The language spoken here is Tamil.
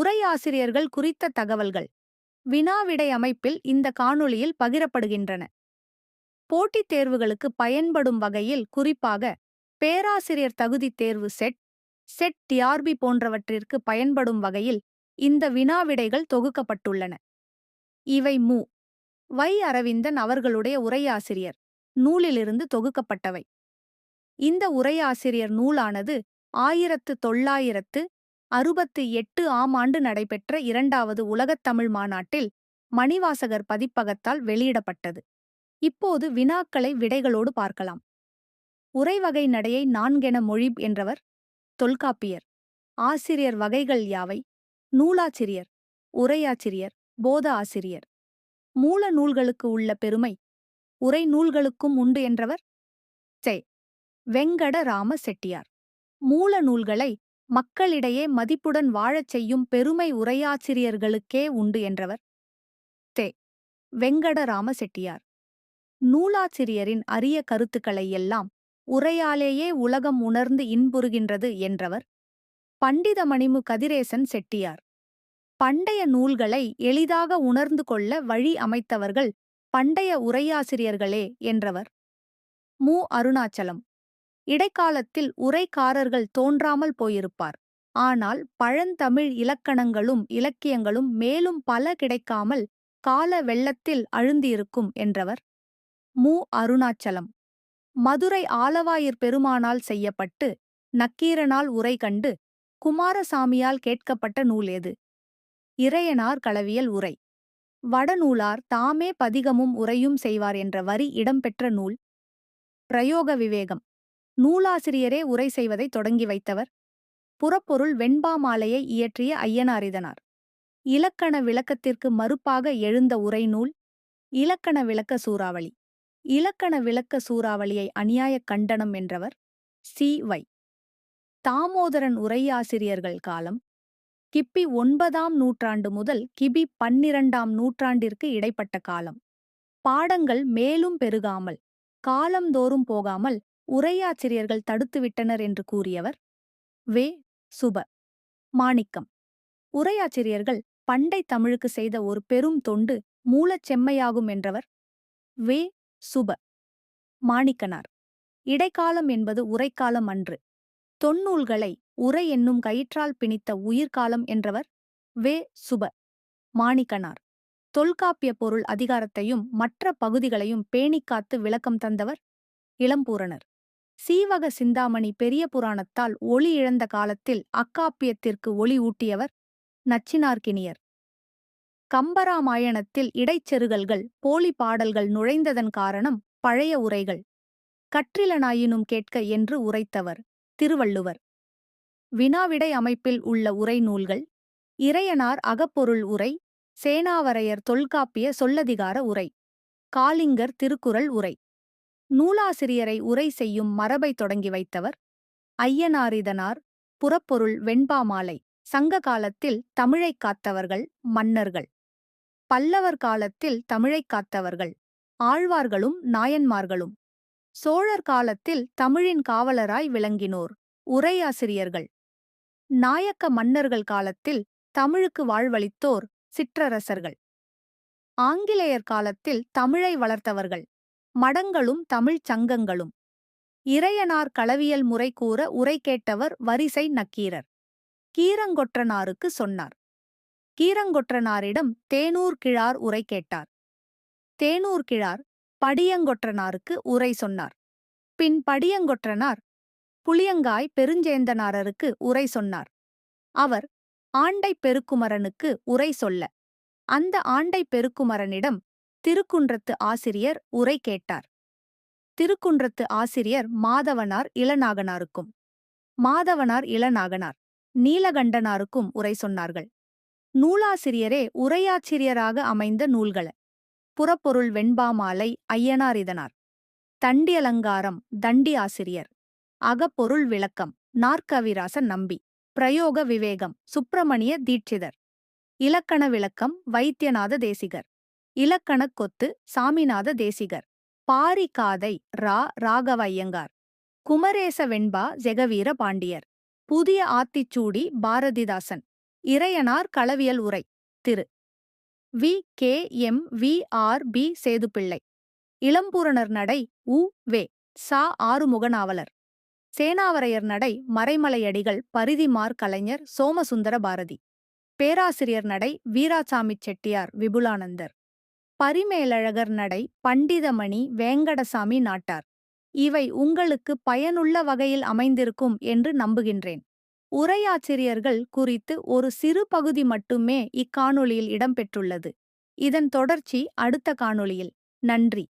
உரையாசிரியர்கள் குறித்த தகவல்கள். வினாவிடை அமைப்பில் இந்த காணொளியில் பகிரப்படுகின்றன. போட்டித் தேர்வுகளுக்கு பயன்படும் வகையில் குறிப்பாக பேராசிரியர் தகுதித் தேர்வு செட் செட் டிஆர்பி போன்றவற்றிற்கு பயன்படும் வகையில் இந்த வினாவிடைகள் தொகுக்கப்பட்டுள்ளன. இவை மு. வை. அரவிந்தன் அவர்களுடைய உரையாசிரியர். நூலிலிருந்து தொகுக்கப்பட்டவை. இந்த உரையாசிரியர் நூலானது ஆயிரத்து தொள்ளாயிரத்து அறுபத்து எட்டு ஆம் ஆண்டு நடைபெற்ற இரண்டாவது உலகத் தமிழ் மாநாட்டில் மணிவாசகர் பதிப்பகத்தால் வெளியிடப்பட்டது. இப்போது வினாக்களை விடைகளோடு பார்க்கலாம். உரைவகை நடையை நான்கென மொழி என்றவர் தொல்காப்பியர். ஆசிரியர் வகைகள் யாவை? நூலாசிரியர் உரையாசிரியர் போத ஆசிரியர். மூல நூல்களுக்கு உள்ள பெருமை உரை நூல்களுக்கும் உண்டு என்றவர் சே. வெங்கட ராம செட்டியார். மூல நூல்களை மக்களிடையே மதிப்புடன் வாழச் செய்யும் பெருமை உரையாசிரியர்களுக்கே உண்டு என்றவர் தே. வெங்கடராம செட்டியார் நூலாசிரியரின் அரிய கருத்துக்களை எல்லாம் உரையாலேயே உலகம் உணர்ந்து இன்புறுகின்றது என்றவர் பண்டித மணிமு கதிரேசன் செட்டியார். பண்டைய நூல்களை எளிதாக உணர்ந்து கொள்ள வழி அமைத்தவர்கள் பண்டைய உரையாசிரியர்களே என்றவர் மு. அருணாச்சலம். இடைக்காலத்தில் உரைக்காரர்கள் தோன்றாமல் போயிருப்பார். ஆனால் பழந்தமிழ் இலக்கணங்களும் இலக்கியங்களும் மேலும் பல கிடைக்காமல் கால வெள்ளத்தில் அழுந்தியிருக்கும் என்றவர் மு. அருணாச்சலம். மதுரை ஆலவாயிற் பெருமானால் செய்யப்பட்டு நக்கீரனால் உரை கண்டு குமாரசாமியால் கேட்கப்பட்ட நூல் எது? இறையனார் களவியல் உரை. வடநூலார் தாமே பதிகமும் உரையும் செய்வார் என்ற வரி இடம்பெற்ற நூல். பிரயோக விவேகம். நூலாசிரியரே உரை செய்வதை தொடங்கி வைத்தவர். புறப்பொருள் வெண்பா மாலையை இயற்றிய ஐயனாரிதனார். இலக்கண விளக்கத்திற்கு மறுப்பாக எழுந்த உரை நூல் இலக்கண விளக்க சூறாவளி. இலக்கண விளக்க சூறாவளியை அநியாய கண்டனம் என்றவர் சி. வை. தாமோதரன் உரையாசிரியர்கள் காலம் கிப்பி ஒன்பதாம் நூற்றாண்டு முதல் கிபி பன்னிரண்டாம் நூற்றாண்டிற்கு இடைப்பட்ட காலம். பாடங்கள் மேலும் பெருகாமல் காலந்தோறும் போகாமல் உரையாசிரியர்கள் தடுத்துவிட்டனர் என்று கூறியவர் வே. சுப. மாணிக்கம். உரையாசிரியர்கள் பண்டை தமிழுக்கு செய்த ஒரு பெரும் தொண்டு மூலச் செம்மையாகும் என்றவர் வே. சுப. மாணிக்கனார். இடைக்காலம் என்பது உரைக்காலம் அன்று. தொன்னூல்களை உரை என்னும் கயிற்றால் பிணித்த உயிர்காலம் என்றவர் வே. சுப. மாணிக்கனார். தொல்காப்பிய பொருள் அதிகாரத்தையும் மற்ற பகுதிகளையும் பேணிக்காத்து விளக்கம் தந்தவர் இளம்பூரணர். சீவக சிந்தாமணி பெரிய புராணத்தால் ஒளி இழந்த காலத்தில் அக்காப்பியத்திற்கு ஒளி ஊட்டியவர் நச்சினார்கினியர் கம்பராமாயணத்தில் இடைச்செருகல்கள் போலி பாடல்கள் நுழைந்ததன் காரணம் பழைய உரைகள். கற்றிலனாயினும் கேட்க என்று உரைத்தவர் திருவள்ளுவர். வினாவிடை அமைப்பில் உள்ள உரை நூல்கள் இறையனார் அகப்பொருள் உரை சேனாவரையர் தொல்காப்பிய சொல்லதிகார உரை காலிங்கர் திருக்குறள் உரை. நூலாசிரியரை உரை செய்யும் மரபை தொடங்கி வைத்தவர் ஐயனாரிதனார் புறப்பொருள் வெண்பாமாலை சங்க காலத்தில் தமிழைக் காத்தவர்கள் மன்னர்கள். பல்லவர் காலத்தில் தமிழைக் காத்தவர்கள் ஆழ்வார்களும் நாயன்மார்களும். சோழர் காலத்தில் தமிழின் காவலராய் விளங்கினோர் உரையாசிரியர்கள். நாயக்க மன்னர்கள் காலத்தில் தமிழுக்கு வாழ்வளித்தோர் சிற்றரசர்கள். ஆங்கிலேயர் காலத்தில் தமிழை வளர்த்தவர்கள் மடங்களும் தமிழ்ச் சங்கங்களும். இறையனார் களவியல் முறை கூற உரை கேட்டவர் வரிசை நக்கீரர். கீரங்கொற்றனாருக்கு சொன்னார். கீரங்கொற்றனாரிடம் தேனூர் கிழார் உரை கேட்டார். தேனூர் கிழார் படியங்கொற்றனாருக்கு உரை சொன்னார். பின் படியங்கொற்றனார் புளியங்காய் பெருஞ்சேந்தனாரருக்கு உரை சொன்னார். அவர் ஆண்டை பெருக்குமரனுக்கு உரை சொல்ல. அந்த ஆண்டை பெருக்குமரனிடம் திருக்குன்றத்து ஆசிரியர் உரை கேட்டார். திருக்குன்றத்து ஆசிரியர் மாதவனார் இளநாகனாருக்கும். மாதவனார் இளநாகனார் நீலகண்டனாருக்கும் உரை சொன்னார்கள். நூலாசிரியரே உரையாசிரியராக அமைந்த நூல்கள. புறப்பொருள் வெண்பாமாலை ஐயனாரிதனார் இதனார். தண்டியலங்காரம் தண்டி ஆசிரியர். அகப்பொருள் விளக்கம் நாற்கவிராசன் நம்பி. பிரயோக விவேகம் சுப்பிரமணிய தீட்சிதர். இலக்கண விளக்கம் வைத்தியநாத தேசிகர். இலக்கணக் கொத்து சாமிநாத தேசிகர். பாரி காதை ரா ராகவ ஐயங்கார் குமரேச வெண்பா ஜெகவீர பாண்டியர். புதிய Aathichoodi Bharathidasan. Iraiyanar Kalaviyal Urai. Thiru. V. K. M. V. R. P. Sethupillai. Ilampuranar நடை உ. வே. சா. ஆறுமுக நாவலர் சேனாவரையர் நடை மறைமலையடிகள் பரிதிமார் கலைஞர் சோமசுந்தர பாரதி. பேராசிரியர் நடை வீராசாமி செட்டியார் விபுலானந்தர். பரிமேலழகர் நடை பண்டிதமணி வேங்கடசாமி நாட்டார். இவை உங்களுக்கு பயனுள்ள வகையில் அமைந்திருக்கும் என்று நம்புகின்றேன். உரையாசிரியர்கள் குறித்து ஒரு சிறு பகுதி மட்டுமே இக்காணொளியில் இடம்பெற்றுள்ளது இதன் தொடர்ச்சி அடுத்த காணொளியில். நன்றி.